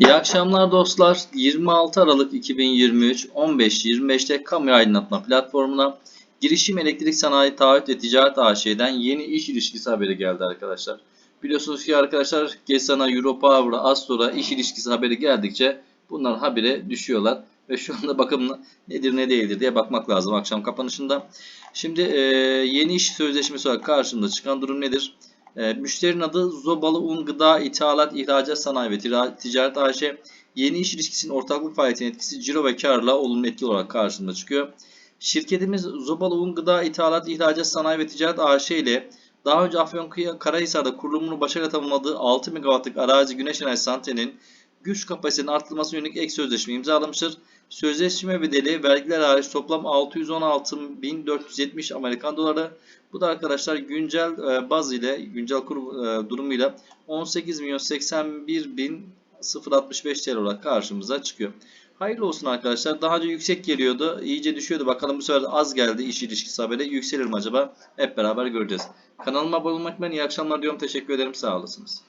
İyi akşamlar dostlar. 26 Aralık 2023 15.25'te kamu aydınlatma platformuna girişim elektrik sanayi taahhüt ve ticaret AŞ'den yeni iş ilişkisi haberi geldi arkadaşlar. Biliyorsunuz ki arkadaşlar GESAN'a, Europower'a, Astor'a iş ilişkisi haberi geldikçe bunlar habire düşüyorlar. Ve şu anda bakın nedir ne değildir diye bakmak lazım akşam kapanışında. Şimdi e, yeni iş sözleşmesi olarak karşımıza çıkan durum nedir? E, müşterinin adı Zobalı Un Gıda İthalat İhracat Sanayi ve Ticaret AŞ. Yeni iş ilişkisinin ortaklık faaliyetinin etkisi ciro ve karla olumlu etki olarak karşımıza çıkıyor. Şirketimiz Zobalı Un Gıda İthalat İhracat Sanayi ve Ticaret AŞ ile daha önce Afyonkarahisar'da kurulumunu başarıyla tamamladığı 6 MW'lık arazi güneş enerji santralinin güç kapasitesinin arttırılmasına yönelik ek sözleşme imzalamıştır. Sözleşme bedeli vergiler hariç toplam 616.470 Amerikan doları. Bu da arkadaşlar güncel e, baz ile güncel kur e, durumuyla 18.081.065 TL olarak karşımıza çıkıyor. Hayırlı olsun arkadaşlar. Daha önce yüksek geliyordu. iyice düşüyordu. Bakalım bu sefer az geldi iş ilişkisi haberi. Yükselir mi acaba? Hep beraber göreceğiz. Kanalıma abone olmak için iyi akşamlar diyorum. Teşekkür ederim. Sağ olasınız.